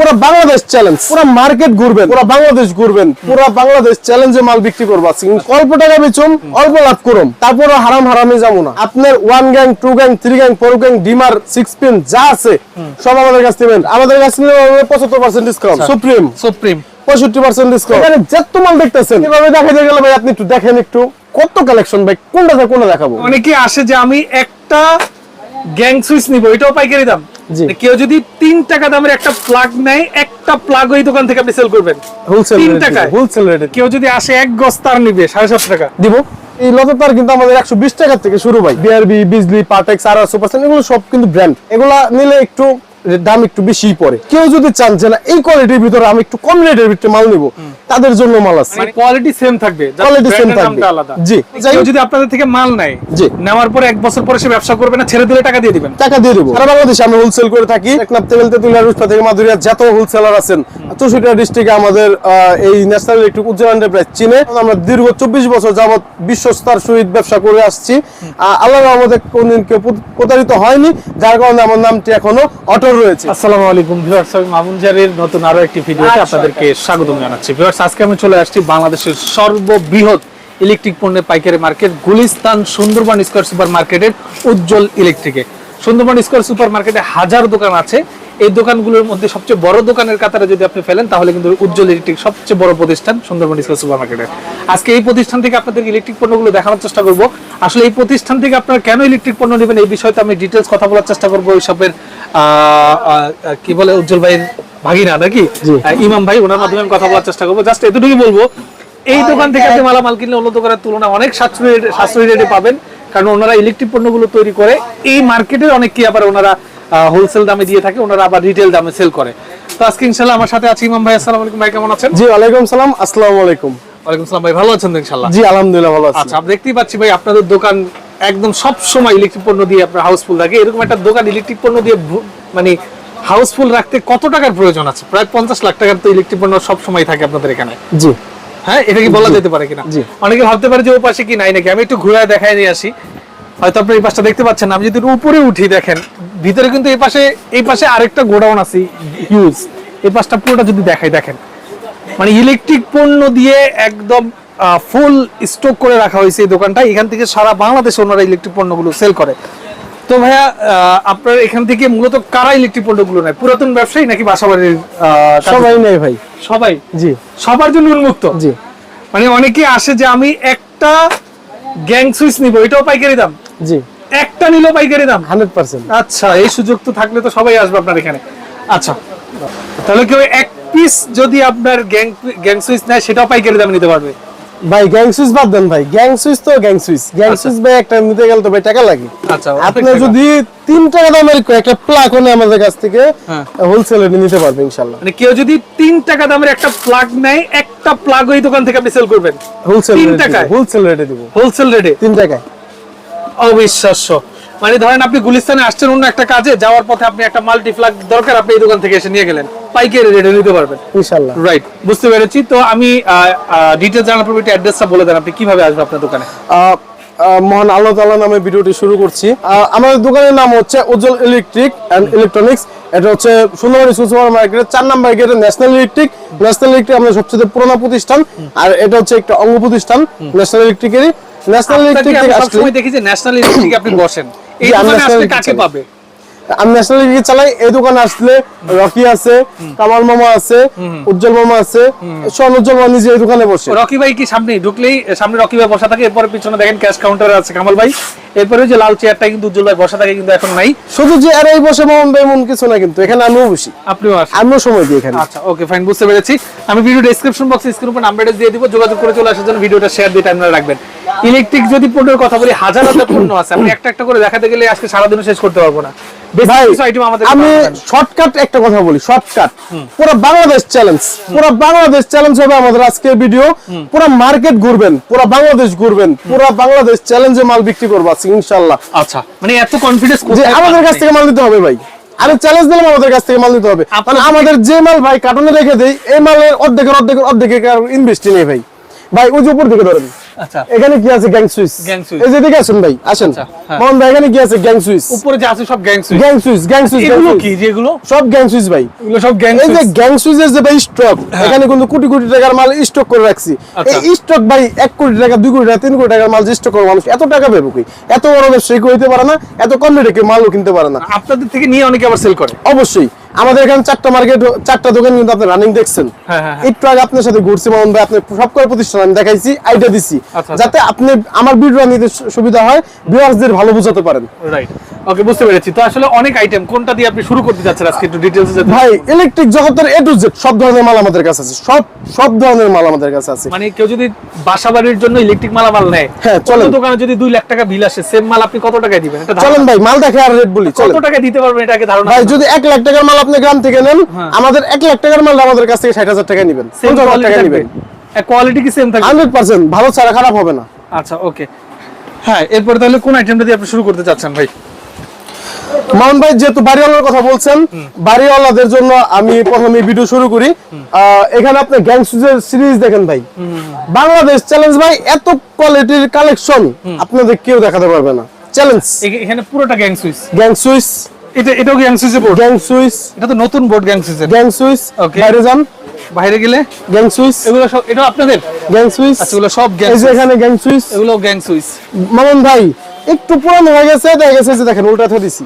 পুরো বাংলাদেশ চ্যালেঞ্জ পুরো মার্কেট ঘুরবেন। পুরো বাংলাদেশ ঘুরবেন। পুরো বাংলাদেশ চ্যালেঞ্জে মাল বিক্রি করব। অল্প টাকা বেচুম অল্প লাভ করুম তারপরে হারাম হারামে যাব না। আপনার one gang two gang three gang four gang dimmer six pin যা আছে সব আমাদের কাছ নেবেন। আমাদের কাছ পঁচাত্তর পার্সেন্ট ডিসকাউন্ট সুপ্রিম সুপ্রিম পঁয়ষট্টি পার্সেন্ট ডিসকাউন্ট এখানে যত মাল দেখতেছেন। এভাবে দেখাতে গেলে ভাই আপনি একটু দেখেন একটু। কত কালেকশন ভাই? কোনটা কোনটা দেখাবো? অনেকে আসে যে আমি একটা গ্যাং সুইচ নিব এটাও পাইকারি দাম। কেউ যদি তিন টাকা দামের একটা প্লাগ নেয় একটা প্লাগ ওই দোকান থেকে আপনি সেল করবেন। হোলসেল তিন টাকায়? হোলসেল রেটে কেউ যদি আসে এক গজ তার নিবে সাড়ে সাত টাকা। দিব। এই লতার কিন্তু আমাদের একশো বিশ টাকা থেকে শুরু হয় বিআরবি বিজলি পাটেক্স আর সুপার এগুলো সব কিন্তু ব্র্যান্ড এগুলা নিলে একটু দাম একটু বেশি পড়ে। কেউ যদি চান যে না এই কোয়ালিটির ভিতরে আমি একটু কম রেটের ভিতরে মাল নিব তাদের জন্য মাল আছে। মানে কোয়ালিটি সেম থাকবে brand এর থাকবে। আলাদা। জি। কেউ যদি আপনাদের থেকে মাল নেয় জি। নেওয়ার পরে এক বছর পরে সে ব্যবসা করবে না ছেড়ে দিলে টাকা দিয়ে দিবেন। টাকা দিয়ে দেবো। সারা বাংলাদেশে আমরা হোলসেল করে থাকি। টেকনাফ তেল তেতুলিয়া রুষ্টা থেকে মাধুরিয়া যত হোলসেলার আছেন চৌষট্টি ডিস্ট্রিক্টে আমাদের এই ন্যাশনাল ইলেকট্রিক উজ্জ্বল এন্টারপ্রাইজ চীনে। আমরা দীর্ঘ চব্বিশ বছর যাবত বিশ্বস্তার সহিত ব্যবসা করে আসছি। আহ, আল্লাহর আমাদের কোনদিন কেউ প্রতারিত হয়নি। যার কারণে আমার নামটি এখনও অটল রয়েছে। আসসালামু আলাইকুম ভিউয়ার্স আমি মামুন জারির নতুন আরও একটি ভিডিওতে আপনাদেরকে স্বাগতম জানাচ্ছি। ভিউয়ার্স আজকে আমি চলে আসছি বাংলাদেশের সর্ববৃহৎ ইলেকট্রিক পণ্যের পাইকারি market Gulistan Sundarban square super মার্কেটের উজ্জ্বল ইলেকট্রিকে সুন্দরবন স্কয়ার সুপার মার্কেটে হাজার দোকান আছে এই দোকানগুলোর মধ্যে সবচেয়ে বড় দোকানের কাতারে যদি আপনি ফেলেন তাহলে কিন্তু উজ্জ্বল ইলেকট্রিক সবচেয়ে বড় প্রতিষ্ঠান সুন্দরবন স্কয়ার সুপার মার্কেটের আজকে এই প্রতিষ্ঠান থেকে আপনাদের ইলেকট্রিক পণ্যগুলো দেখানোর চেষ্টা করব। আসলে এই প্রতিষ্ঠান থেকে আপনারা কেন ইলেকট্রিক পণ্য নেবেন এই বিষয়তে আমি ডিটেলস কথা বলার চেষ্টা করব ওইসবের আহ, আহ, কি বলে উজ্জ্বল ভাইয়ের ভাগিনা নাকি? ইমাম ভাই ওনার মাধ্যমে আমি কথা বলার চেষ্টা করব। জাস্ট এতটুকু বলব এই দোকান থেকে আপনি মালামাল কিনলে অন্য দোকানের তুলনায় অনেক সাশ্রয়ী সাশ্রয়ী রেটে পাবেন। কারণ ওনারা ইলেকট্রিক পণ্যগুলো তৈরি করে এই মার্কেটের অনেক কি আবার ওনারা হোলসেল দামে দিয়ে থাকে ওনারা আবার রিটেল দামে সেল করে। তো আজকে ইনশাল্লাহ আমার সাথে আছে ইমাম ভাই আসসালামু আলাইকুম ভাই কেমন আছেন? জি ওয়ালাইকুম সালাম আসসালামু আলাইকুম। ওয়ালাইকুম সালাম ভাই ভালো আছেন তো ইনশাল্লাহ জি আলহামদুলিল্লাহ ভালো আছি। আচ্ছা আমি দেখতেই পাচ্ছি ভাই আপনাদের দোকান একদম সব সময় ইলেকট্রিক পণ্য দিয়ে আপনার হাউসফুল থাকে এরকম একটা দোকান ইলেকট্রিক পণ্য দিয়ে মানে হাউসফুল রাখতে কত টাকার প্রয়োজন আছে? প্রায় পঞ্চাশ লাখ টাকার তো ইলেকট্রিক পণ্য সব সময় থাকে আপনাদের এখানে। জি। হ্যাঁ এটা কি বলা যেতে পারে কিনা? জি। অনেকে ভাবতে পারে যে ও পাশে কি নাই নাকি? আমি একটু ঘুরে দেখায় নিয়ে আসি। হয়তো আপনি এই পাশটা দেখতে পাচ্ছেন। আমি যদি উপরে উঠি দেখেন ভিতরে কিন্তু এই পাশে এই পাশে আরেকটা গোডাউন আছে হিউজ এই পাশটা পুরোটা যদি দেখাই দেখেন। মানে ইলেকট্রিক পণ্য দিয়ে একদম ফুল স্টক করে রাখা হয়েছে এই দোকানটা। এখান থেকে সারা বাংলাদেশে ওনারা ইলেকট্রিক পণ্যগুলো সেল করে। তো ভাইয়া আপনার এখান থেকে মূলত কারা ইলেকট্রিক পণ্যগুলো নেয়? পুরাতন ব্যবসায়ী নাকি বাসাবাড়ির সবাই নেই ভাই। সবাই? জি। সবার জন্য উন্মুক্ত? জি। মানে অনেকে আসে যে আমি একটা গ্যাং সুইচ নিব এটাও পাইকারি দাম? জি। একটা নিলেও পাইকারি দাম? Hundred percent. আচ্ছা এই সুযোগ তো থাকলে তো সবাই আসবে আপনার এখানে। আচ্ছা তাহলে কেউ এক পিস যদি আপনার গ্যাং গ্যাং সুইচ নেয় সেটাও পাইকারি দামে নিতে পারবে? ভাই গ্যাং সুইচ বাদ দেন ভাই। গ্যাং সুইচ তো গ্যাং সুইচ। গ্যাং সুইচ ভাই একটা নিতে গেলে তো ভাই টাকা লাগে। আচ্ছা আপনি যদি তিন টাকা দামের একটা প্লাগ নেয় আমাদের কাছ থেকে হ্যাঁ। হোলসেলে নিতে পারবে ইনশাল্লাহ। মানে কেউ যদি তিন টাকা দামের একটা প্লাগ নেয় একটা প্লাগ ওই দোকান থেকে আপনি সেল করবেন। হোলসেল তিন টাকায়? হোলসেল রেটে দিব। হোলসেল রেটে তিন টাকায়। অবিশ্বাস্য। মানে ধরেন আপনি গুলিস্তানে আসছেন অন্য একটা কাজে যাওয়ার পথে আপনি একটা মাল্টি প্লাগ দরকার আপনি এই দোকান থেকে এসে নিয়ে গেলেন। পাইকারি রেটে নিতে পারবেন। ইনশাল্লাহ রাইট বুঝতে পেরেছি। তো আমি ডিটেলস জানার পর একটু অ্যাড্রেসটা বলে দেন আপনি কীভাবে আসবেন আপনার দোকানে? মহান আল্লাহ তাআলা নামে ভিডিওটি শুরু করছি। আমাদের দোকানের নাম হচ্ছে উজ্জ্বল ইলেকট্রিক এন্ড ইলেকট্রনিক্স এটা হচ্ছে সুন্দরবনী সুপার মার্কেটের চার নাম্বার গেটে ন্যাশনাল ইলেকট্রিক ন্যাশনাল ইলেকট্রিক আমাদের সবচেয়ে পুরোনো প্রতিষ্ঠান। আর এটা হচ্ছে একটা অঙ্গ প্রতিষ্ঠান ন্যাশনাল ইলেকট্রিকেরই ন্যাশনাল ইলেকট্রিক থেকে আসলে দেখি যে ন্যাশনাল ইলেকট্রিক আপনি বসেন। এই দোকানে আসলে কাকে পাবে? আমি ন্যাশনাল ইলেকট্রিক চালাই এই দোকানে আসলে রকি আছে কামাল মামা আছে উজ্জ্বল মামা আছে সব উজ্জ্বল মামা নিজে এই দোকানে বসে। রকি ভাই কি সামনে ঢুকলেই সামনে রকি ভাই বসা থাকে এরপরে পিছনে দেখেন ক্যাশ কাউন্টার আছে কামাল ভাই। এরপরে যে লাল চেয়ারটা কিন্তু উজ্জ্বল ভাই বসা থাকে কিন্তু এখন নাই। শুধু যে আর এই বসে মামন ভাই এমন কিছু না কিন্তু এখানে আমিও বসি। আপনিও আসেন। আমিও সময় দিই এখানে। আচ্ছা ওকে ফাইন বুঝতে পেরেছি। আমি ভিডিও ডেসক্রিপশন বক্সে স্ক্রিন উপর নাম্বার দিয়ে দিব যোগাযোগ করে চলে আসার জন্য ভিডিওটা শেয়ার দিয়ে টাইমলাইন রাখবেন। ইলেকট্রিক যদি পণ্যের কথা বলি হাজার হাজার পণ্য আছে। আমি একটা একটা করে দেখাতে গেলে আজকে সারাদিনও শেষ করতে পারব না। আমি শর্টকাট একটা কথা বলি শর্টকাট পুরো বাংলাদেশ চ্যালেঞ্জ পুরো বাংলাদেশ চ্যালেঞ্জ হবে আমাদের আজকের ভিডিও পুরো মার্কেট ঘুরবেন পুরো বাংলাদেশ ঘুরবেন পুরো বাংলাদেশ চ্যালেঞ্জে মাল বিক্রি করব আজকে ইনশাল্লাহ। আচ্ছা মানে এত কনফিডেন্স আমাদের কাছ থেকে মাল দিতে হবে ভাই। আরে চ্যালেঞ্জ দিলাম আমাদের কাছ থেকে মাল দিতে হবে। মানে আমাদের যে মাল ভাই কার্টুনে রেখে দেই এই মালের অর্ধেকের অর্ধেকের অর্ধেকের ইনভেস্ট নেই ভাই। ভাই ওই যে উপর দিকে ধরেন। আচ্ছা। এখানে কি আছে গ্যাং সুইচ Gang switch। এই যে দিকে আসুন ভাই আসেন। মোহন ভাই এখানে কি আছে গ্যাং সুইচ উপরে যে আছে সব gang switch gang switch gang switch এগুলো কি যেগুলো? সব গ্যাং সুইচ ভাই। এগুলো সব গ্যাং এই যে গ্যাং সুইচের যে ভাই স্টক এখানে কিন্তু কোটি কোটি টাকার মাল স্টক করে রাখছি। আচ্ছা। এই স্টক ভাই এক কোটি টাকা দুই কোটি টাকা তিন কোটি টাকার মাল স্টক করে মানুষ এত টাকা পাবে কি এত বড় ব্যবসায়ী কেউ হইতে পারে না এত কম রেটে মালও কিনতে পারে না। আপনাদের থেকে নিয়ে অনেকে আবার সেল করে। অবশ্যই। আমাদের এখানে চারটা মার্কেট চারটা দোকান কিন্তু আপনি রানিং দেখছেন। হ্যাঁ, হ্যাঁ, হ্যাঁ। একটু আগে আপনার সাথে ঘুরছি মামুন ভাই আপনি সব প্রতিষ্ঠান আমি দেখাইছি আইডিয়া দিছি। আচ্ছা, আচ্ছা। যাতে আপনি আমার ভিডিও নিতে সুবিধা হয় ভিউয়ার্সদের ভালো বুঝাতে পারেন। রাইট ওকে বুঝতে পেরেছি। তো আসলে অনেক আইটেম কোনটা দিয়ে আপনি শুরু করতে যাচ্ছেন আজকে একটু ডিটেইলসে যেতে ভাই ইলেকট্রিক জগতের এ টু জেড সব ধরনের মাল আমাদের কাছে আছে। সব সব ধরনের মাল আমাদের কাছে আছে। মানে কেউ যদি বাসা বাড়ির জন্য ইলেকট্রিক মালামাল নেয় হ্যাঁ, চলেন। দোকানে যদি দুই লাখ টাকা বিল আসে সেম মাল আপনি কত টাকায় দিবেন? চলেন ভাই মাল দেখে আর রেট বলি কত টাকায় দিতে পারবেন এটাকে ধারণা? ভাই যদি এক লাখ টাকার মাল আপনি গ্রাম থেকে নেন হ্যাঁ। আমাদের এক লাখ টাকার মাল আমাদের কাছ থেকে ষাট হাজার টাকা নেবেন পঞ্চাশ হাজার টাকা নেবেন। কোয়ালিটি কি সেম থাকবে? হান্ড্রেড পার্সেন্ট ভালো ছাড়া খারাপ হবে না। আচ্ছা ওকে হ্যাঁ এরপরে তাহলে কোন আইটেমটা দিয়ে আপনি শুরু করতে চাচ্ছেন ভাই? মামুন ভাই যেহেতু বাড়িওয়ালার কথা বলছেন বাড়িওয়ালাদের জন্য আমি প্রথমে ভিডিও শুরু করি। এখানে আপনি গ্যাং সুজের সিরিজ দেখেন ভাই। বাংলাদেশ চ্যালেঞ্জ ভাই এত কোয়ালিটির কালেকশন আপনাদের কেউ দেখাতে পারবে না। চ্যালেঞ্জ এখানে পুরোটা গ্যাং সুইচ গ্যাং সুইচ এটা এটাও গ্যাং সুইচে বোর্ড গ্যাং সুইচ এটা তো নতুন বোর্ড গ্যাং সুইচের গ্যাং সুইচ. বাইরে যান। বাইরে গেলে? গ্যাং সুইচ এগুলো সব এটা আপনাদের? গ্যাং সুইচ আচ্ছা এগুলো সব গ্যাং যে এখানে গ্যাং সুইচ এগুলো গ্যাং সুইচ মামুন ভাই একটু পুরানো হয়ে গেছে দেখা গেছে যে দেখেন উল্টাতে দিছি।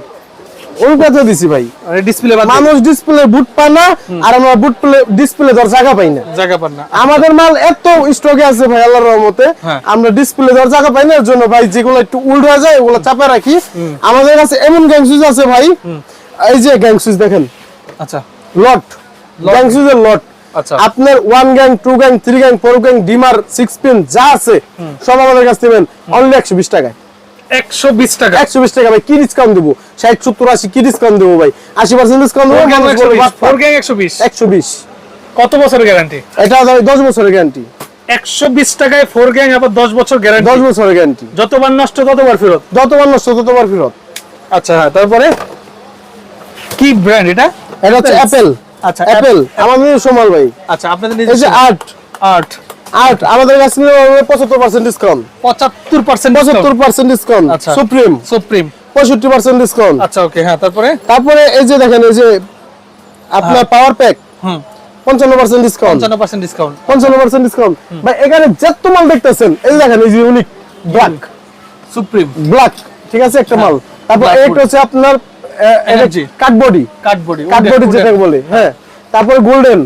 উল্টাতে দিছি ভাই। মানে ডিসপ্লে মানুষ ডিসপ্লে বুট পায় না আর আমরা বুট ডিসপ্লে ধর জায়গা পাই না। জায়গা পান না। আমাদের মাল এত স্টকে আছে ভাই আল্লাহর রহমতে। হ্যাঁ। আমরা ডিসপ্লে ধর জায়গা পাই না এর জন্য ভাই যেগুলো একটু উল্ট হয়ে যায় ওগুলো চাপে রাখি। আমাদের কাছে এমন গ্যাং সুইচ আছে ভাই। এই যে গ্যাং সুইচ দেখেন। আচ্ছা। লট গ্যাং সুইচের লট আচ্ছা। আপনার one gang two gang three gang four gang dimmer six pin যা আছে সব আমাদের কাছে অনলি একশো বিশ টাকায়। একশো বিশ টাকা। একশো বিশ টাকা ভাই কি ডিসকাউন্ট দেবো? ষাট সত্তর আশি কি ডিসকাউন্ট দেবো ভাই? আশি পার্সেন্ট ডিসকাউন্ট দেবো একশো বিশ একশো বিশ। কত বছরের গ্যারান্টি এটা দশ বছরের গ্যারান্টি একশো বিশ টাকায় ফোর গ্যাং আবার দশ বছর গ্যারান্টি দশ বছরের গ্যারান্টি যতবার নষ্ট ততবার ফেরত। যতবার নষ্ট ততবার ফেরত। আচ্ছা হ্যাঁ তারপরে? কি ব্র্যান্ড এটা? এটা হচ্ছে অ্যাপেল আচ্ছা অ্যাপেল আমাদের সময় ভাই। আচ্ছা আপনাদের এই যে আট। আট আমাদের কাছে পঁচাত্তর পার্সেন্ট ডিসকাউন্ট পঁচাত্তর পার্সেন্ট পঁচাত্তর পার্সেন্ট ডিসকাউন্ট। সুপ্রিম সুপ্রিম পঁয়ষট্টি পার্সেন্ট ডিসকাউন্ট আচ্ছা ওকে হ্যাঁ তারপরে? তারপরে এই যে দেখেন এই যে আপনার পাওয়ার প্যাক হুম। পঞ্চান্ন পার্সেন্ট ডিসকাউন্ট পঞ্চান্ন পার্সেন্ট ডিসকাউন্ট পঞ্চান্ন পার্সেন্ট ডিসকাউন্ট ভাই এখানে যত মাল দেখতেছেন এই দেখেন এই যে ইউনিক ব্ল্যাক সুপ্রিম ব্ল্যাক ঠিক আছে একটা মাল। তারপর একটা হচ্ছে আপনার। কাঠবডি কাঠবডি কাঠবডি যেটা বলে হ্যাঁ। তারপরে গোল্ডেন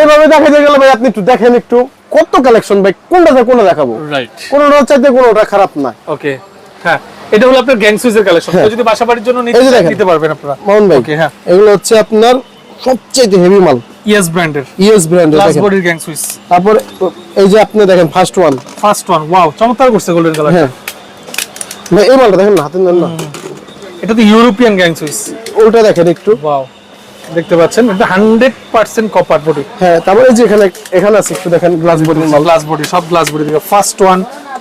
এইভাবে দেখা দেখাতে গেলে ভাই আপনি একটু দেখেন একটু। কত কালেকশন ভাই? কোনটা কোনটা দেখাবো? রাইট কোনটা চাইতে কোনটা খারাপ না। ওকে হ্যাঁ এটা হলো আপনার গ্যাং সুইচের কালেকশন। যদি বাসা বাড়ির জন্য নিতে নিতে পারবেন আপনারা। ভাই Okay, হ্যাঁ। এগুলো হচ্ছে আপনার সবচেয়ে হেভি মাল। ইয়েস ব্র্যান্ডের ব্র্যান্ডের গ্লাস দেখেন। বডির গ্যাং সুইচ তারপর এই যে আপনি দেখেন first one first one wow চমৎকার করছে গোল্ডেন কালার হ্যাঁ। এই মালটা দেখেন না হাতে নেন না। এটা তো ইউরোপিয়ান গ্যাং সুইচ ওটা দেখেন একটু। ওয়াও দেখতে পাচ্ছেন এটা হান্ড্রেড পার্সেন্ট কপার বডি হ্যাঁ তারপরে যে এখানে এখানে আছে একটু দেখেন গ্লাস মাল গ্লাস বডি সব গ্লাস বডি থেকে ফার্স্ট ওয়ান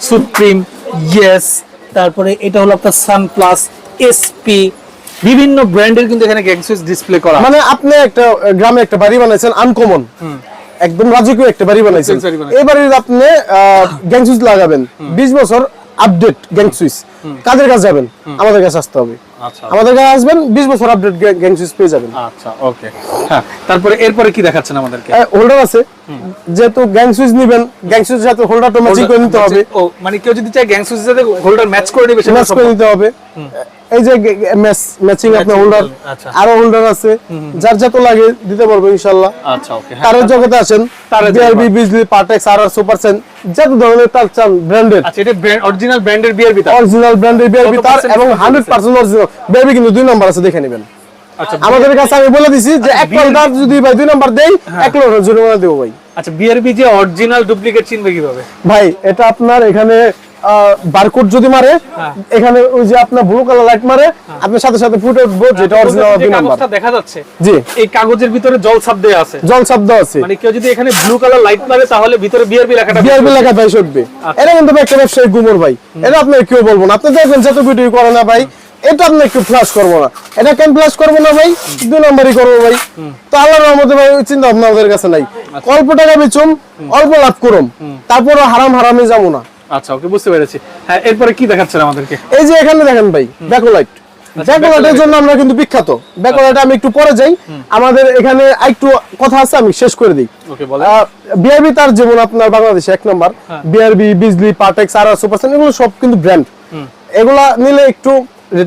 সুপ্রিম ইয়েস তারপরে এটা হলো আপনার সান প্লাস এসপি বিভিন্ন ব্র্যান্ডের কিন্তু এখানে গ্যাং সুইচ ডিসপ্লে করা মানে আপনি একটা গ্রামে একটা বাড়ি বানাইছেন আনকমন একদম রাজকীয় একটা বাড়ি বানাইছেন। বাড়ি। এই বাড়ির আপনি গ্যাং সুইচ লাগাবেন। বিশ বছর আপডেট গ্যাং সুইচ কাদের কাছে যাবেন? আমাদের কাছে আসতে হবে। আমাদের কাছে আসবেন বিশ বছর আপডেট গ্যাং সুইচ পেয়ে যাবেন। আচ্ছা ওকে হ্যাঁ তারপরে এরপরে কি দেখাচ্ছেন আমাদেরকে? হোল্ডার আছে। যেহেতু গ্যাং সুইচ নিবেন গ্যাং সুইচের সাথে হোল্ডারটা ম্যাচিং করে নিতে হবে। ও মানে কেউ যদি চায় গ্যাং সুইচের সাথে হোল্ডার ম্যাচ করে নেবে সেটা ম্যাচ করে নিতে হবে। এই যে ম্যাচিং আপনার হোল্ডার আচ্ছা। আরও হোল্ডার আছে। যার যত লাগে দিতে পারব ইনশাল্লাহ আচ্ছা ওকে তারের জগতে আছেন BRB. Bijli Partex R R super Sen যত ধরনের তার চান ব্র্যান্ডেড আচ্ছা এটা অরিজিনাল ব্র্যান্ডের বিয়ার বিতা অরিজিনাল ব্র্যান্ডের বিআরবি তার এবং discount hundred percent original BRB কিন্তু দুই নম্বর আছে দেখে নেবেন। আচ্ছা আমাদের কাছে আমি বলে দিছি যে এক BRB লিটার যদি ভাই দুই নম্বর দেই এক লিটার জরিমানা দেবো ভাই। আচ্ছা বিআরবি যে অরিজিনাল ডুপ্লিকেট চিনবে কীভাবে? ভাই এটা আপনার এখানে বারকোড যদি মারে হ্যাঁ। এখানে ওই যে আপনার ব্লু কালার লাইট মারে আপনার সাথে সাথে ফুটে উঠবো যেটা অরিজিনাল দুই নাম্বার দেখা যাচ্ছে জি। এই কাগজের ভিতরে জল ছাপ দেয়া আছে। জল শব্দ আছে। মানে কেউ যদি এখানে ব্লু কালার লাইট মারে তাহলে ভিতরে বিআরবি লেখাটা বিআরবি লেখা ভাই আচ্ছা। এটা কিন্তু ভাই একটা ব্যবসায়ী গুমর ভাই। এটা আপনার কেউ বলব না? আপনি দেখবেন যত ভিডিও করে না ভাই এটা আপনি একটু ফ্লাশ করব না। এটা কেন ফ্লাশ করব না ভাই দুই নম্বরই করব ভাই। তো আল্লাহর রহমতে ভাই চিন্তা ভাবনা আমাদের কাছে নাই। অল্প টাকা বেচুম অল্প লাভ করুম। তারপরে হারাম হারামে যাব না। আচ্ছা ওকে বুঝতে পেরেছি। হ্যাঁ এরপরে কি দেখাচ্ছেন আমাদেরকে? এই যে এখানে দেখেন ভাই ব্যাকোলাইট আচ্ছা, ব্যাকোলাইটের জন্য আমরা কিন্তু বিখ্যাত। ব্যাকোলাইট আমি একটু পরে যাই। আমাদের এখানে একটু কথা আছে আমি শেষ করে দিই। বিআরবি তার যেমন আপনার বাংলাদেশে এক নম্বর। বিআরবি বিজলি পার্টেক্স আর সুপার এগুলো সব কিন্তু ব্র্যান্ড এগুলা নিলে একটু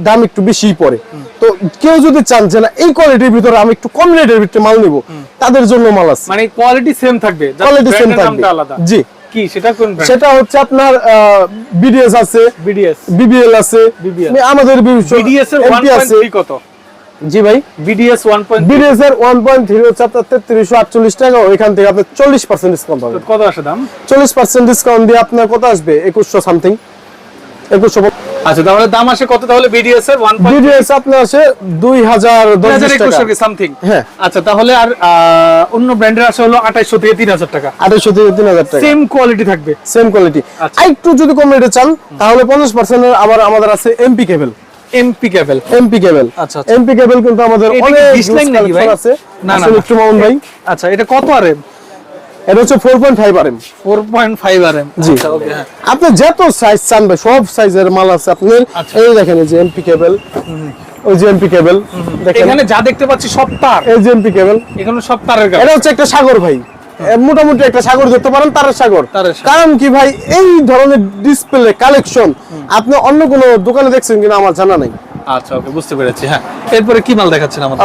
দাম একটু বেশি পড়ে। তো কেউ যদি চান যে না এই কোয়ালিটির ভিতরে আমি একটু কম রেটের ভিতরে মাল নিব তাদের জন্য মাল আছে। মানে কোয়ালিটি সেম থাকবে কোয়ালিটি সেম থাকবে। জি। কি সেটা কোন সেটা হচ্ছে আপনার বিডিএস আছে বিডিএস বিবিএল আছে আমাদের বিডিএস এর 1.3 কত? জি ভাই। বিডিএস 1.3 বিডিএস এর 1.3 হচ্ছে আপনার 3348 টাকা ওইখান থেকে আপনি 40% ডিসকাউন্ট কত আসে দাম? 40% ডিসকাউন্ট দিয়ে আপনার কত আসবে? 2100 সামথিং 2100 আচ্ছা তাহলে দাম আসে কত? তাহলে বিডিএস এর 1.3 বিডিএস আপনার আছে 2010 টাকা। সামথিং হ্যাঁ। আচ্ছা তাহলে আর অন্য ব্র্যান্ডের আসে হলো 2800 থেকে 3000 টাকা। 2800 থেকে 3000 টাকা। সেম কোয়ালিটি থাকবে। সেম কোয়ালিটি আচ্ছা। একটু যদি কম রেটে চান তাহলে 50% এর আবার আমাদের আছে MP cable MP cable MP cable আচ্ছা, আচ্ছা। এমপি কেবল কিন্তু আমাদের অনেক? আছে। না, না, একটু মামুন ভাই। আচ্ছা এটা কত আর এম? এটা হচ্ছে 4.5 আরএম 4.5 আর এম জি। আচ্ছা হ্যাঁ। আপনি যত সাইজ চান ভাই সব সাইজের মাল আছে আপনার আচ্ছা। এই দেখেন এই যে এমপি কেবল ওই যে এমপি কেবল দেখেন। এখানে যা দেখতে পাচ্ছি সব তার। এই যে এমপি কেবল এখানে সব তারের এটা হচ্ছে একটা সাগর ভাই। মোটামুটি একটা সাগর ধরতে পারেন তারের সাগর। তারের কারণ কি ভাই এই ধরনের ডিসপ্লে কালেকশন আপনি অন্য কোনো দোকানে দেখছেন কিনা আমার জানা নাই। আচ্ছা ওকে বুঝতে পেরেছি হ্যাঁ। এরপরে কি মাল দেখাচ্ছেন আমাদের?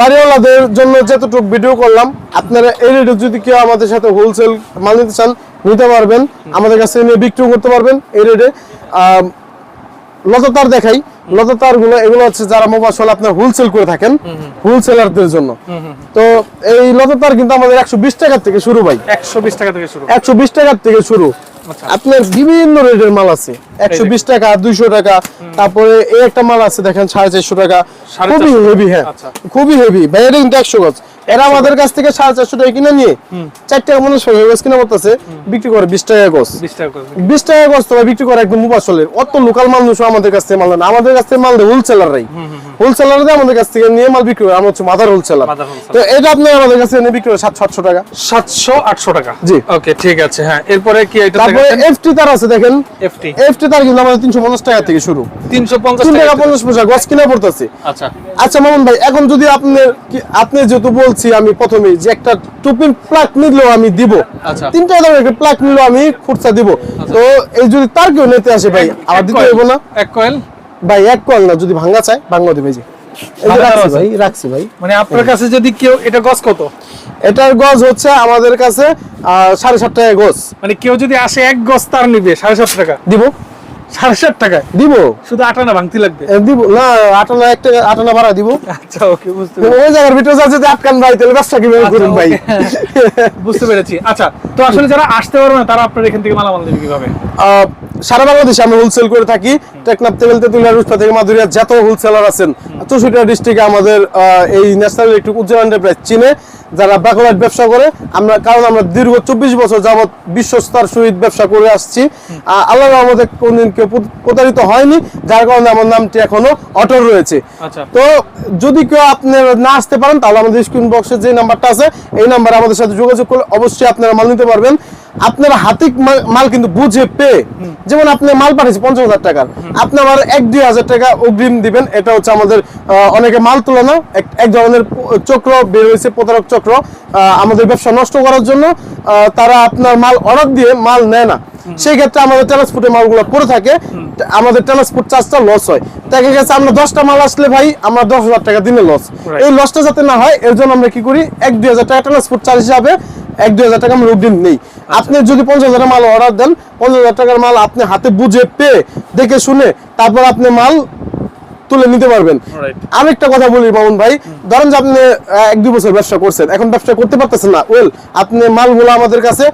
বাড়িওয়ালাদের জন্য যতটুকু ভিডিও করলাম আপনারা এই রেটে যদি কেউ আমাদের সাথে হোলসেল মাল নিতে চান নিতে পারবেন। আমাদের কাছে নিয়ে বিক্রি করতে পারবেন এই রেটে লতাতার দেখাই। লতাতারগুলো এগুলো হচ্ছে যারা মোবাইল আপনার হোলসেল করে থাকেন হোলসেলারদের জন্য। তো এই লতাতার কিন্তু আমাদের একশো বিশ টাকার থেকে শুরু ভাই। 120 টাকা থেকে শুরু। একশো বিশ টাকার থেকে শুরু। আচ্ছা। আপনার বিভিন্ন রেটের মাল আছে। একশো বিশ টাকা দুইশো টাকা। তারপরে এই একটা মাল আছে দেখেন সাড়ে চারশো টাকা। খুবই হেভি হ্যাঁ। আচ্ছা। খুবই হেভি ভাই এটা গজ। এরা আমাদের কাছ থেকে সাড়ে চারশো টাকা কিনে নিয়ে চার টাকা মনে হয় গজ কিনা করতেছে বিক্রি করে বিশ টাকা গজ। 20 টাকা গজ বিক্রি করে। একদম মুবাসলের অত লোকাল মানুষ আমাদের কাছ থেকে মাল না। আমাদের কাছ থেকে মাল দেয় হোলসেলাররাই হোলসেলাররা আমাদের কাছ থেকে নিয়ে মাল বিক্রি করে। আমরা হচ্ছে মাদার হোলসেলার তো এটা আপনি আমাদের কাছে নিয়ে বিক্রি করে সাতশো আটশো টাকা। 700 800 টাকা। জি। ওকে ঠিক আছে হ্যাঁ। এরপরে কি এটা তারপরে এফটি তার আছে দেখেন। এফটি এফটি তার কিন্তু আমাদের তিনশো পঞ্চাশ টাকা থেকে শুরু। 350 তিন টাকা টাকা পঞ্চাশ পয়সা গছ কিনা পড়তেছে। আচ্ছা। আচ্ছা মামুন ভাই এখন যদি আপনি কি- আপনি যেহেতু বলছি আমি প্রথমেই যে একটা টুপিন প্লাক নিলেও আমি দিব। আচ্ছা। তিন টাকা দামের একটা প্লাক নিলেও আমি খুচরা দিব। তো এই যদি তার কেউ নিতে আসে ভাই আবার দিতে না। এক কয়েল ভাই এক কল না যদি ভাঙা চায় ভাঙা দিবে যে। ভাঙা রাখছি আছে? ভাই রাখছি ভাই। মানে আপনার কাছে যদি কেউ এটা গস কত? এটার গজ হচ্ছে আমাদের কাছে সাড়ে সাত টাকা গজ মানে কেউ যদি আসে এক গস তার নিবে সাড়ে সাত টাকা। দিব। সাড়ে সাত টাকায়? দিব। শুধু আটানা ভাঙতি লাগবে? দিব। না আটানা এক আটানা ভাড়া দিব। আচ্ছা ওকে বুঝতে পেরেছি। ওই জায়গার ভিতরে যদি আটকান ভাই তাহলে ব্যবসা কীভাবে আচ্ছা, করুন ভাই? বুঝতে পেরেছি। আচ্ছা তো আসলে যারা আসতে পারবে না তারা আপনার এখান থেকে মালামাল নেবে কীভাবে? আহ, সারা বাংলাদেশে আমরা হোলসেল করে থাকি। টেকনাফ তেবেল তেতুলিয়া রুষ্পা থেকে মাধুরিয়া যত হোলসেলার আছেন চৌষট্টি ডিস্ট্রিক্টে আমাদের এই ন্যাশনাল ইলেকট্রিক উজ্জ্বল এন্টারপ্রাইজ চিনে। যারা ব্যাকলাইট ব্যবসা করে আমরা কারণ আমরা দীর্ঘ চব্বিশ বছর যাবত বিশ্বস্তার সহিত ব্যবসা করে আসছি। আল্লাহ আমাদের কোনদিন কেউ প্রতারিত হয়নি যার কারণে আমার নামটি এখনও অটল রয়েছে। আচ্ছা। তো যদি কেউ আপনি না আসতে পারেন তাহলে আমাদের স্ক্রিন বক্সে যে নাম্বারটা আছে এই নাম্বারে আমাদের সাথে যোগাযোগ করলে অবশ্যই আপনারা মাল নিতে পারবেন। আপনারা হাতিক মাল- কিন্তু বুঝে পেয়ে যেমন আপনি মাল পাঠিয়েছে পঞ্চাশ হাজার টাকার। আপনি আমার এক দুই হাজার টাকা অগ্রিম দিবেন। এটা হচ্ছে আমাদের অনেকে মাল তুলানো এক এক ধরনের চক্র বের হয়েছে প্রতারক চক্র। আহ, আমাদের ব্যবসা নষ্ট করার জন্য তারা আপনার মাল অর্ডার দিয়ে মাল নেয় না। সেই ক্ষেত্রে আমাদের ট্রান্সপোর্টের মালগুলো পড়ে থাকে আমাদের ট্রান্সপোর্ট চার্জটা লস হয়। দেখা গেছে আমরা দশটা মাল আসলে ভাই আমরা দশ হাজার টাকা দিনে লস এই লসটা যাতে না হয় এর জন্য আমরা কি করি এক দুই হাজার টাকা ট্রান্সপোর্ট চার্জ হিসাবে এক দুই হাজার টাকা আমরা অগ্রিম নেই। আপনি যদি পঞ্চাশ হাজার মাল অর্ডার দেন পঞ্চাশ হাজার টাকার মাল আপনি হাতে বুঝে পেয়ে দেখে শুনে তারপর আপনি মাল তুলে নিতে পারবেন. আরেকটা কথা বলি মামুন ভাই। ধরেন যে আপনি এক দুই বছর ব্যবসা করছেন এখন ব্যবসা করতে পারতেছেন না। ওয়েল আপনি মালগুলো আমাদের কাছে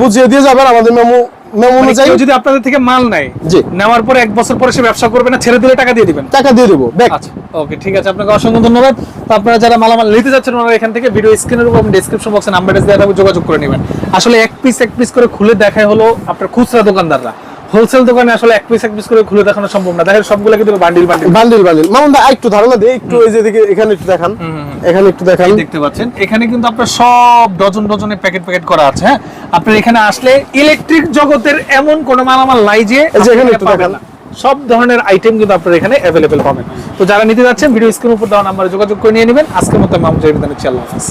বুঝিয়ে দিয়ে যাবেন আমাদের মেমো মেমো মানে অনুযায়ী। যদি আপনাদের থেকে মাল জি। নেওয়ার পরে এক বছর পরে সে ব্যবসা করবে না ছেড়ে দিলে টাকা দিয়ে দিবেন। টাকা দিয়ে দেবো ব্যাক আচ্ছা ওকে ঠিক আছে আপনাকে অসংখ্য ধন্যবাদ। তো আপনারা যারা মালামাল নিতে যাচ্ছেন ওনারা এখান থেকে ভিডিও স্ক্রিনের উপর ডেসক্রিপশন বক্সে নাম্বার দেওয়া থাকবে যোগাযোগ করে নেবেন। আসলে এক পিস এক পিস করে খুলে দেখায় হলো আপনার খুচরা দোকানদাররা। হোলসেল দোকানে আসলে এক পিস এক পিস করে খুলে দেখানো সম্ভব না। দেখেন সবগুলো কিন্তু bundle bundle. Bundle bundle. Mamun দা একটু ধারণা একটু এই যে দিকে এখানে একটু দেখান। এখানে একটু দেখান। দেখতে পাচ্ছেন। এখানে কিন্তু আপনার সব ডজন ডজনে প্যাকেট প্যাকেট করা আছে হ্যাঁ? আপনার এখানে আসলে ইলেকট্রিক জগতের এমন কোন মালামাল নাই যে এখানে একটু দেখান। সব ধরনের আইটেম কিন্তু আপনারা এখানে অ্যাভেলেবেল পাবেন। তো যারা নিতে যাচ্ছেন ভিডিও স্ক্রিন উপর দেওয়া নাম্বারে যোগাযোগ করে নিয়ে নেবেন। আজকের মতো মামুন জাহিদ আল্লাহ হাফেজ।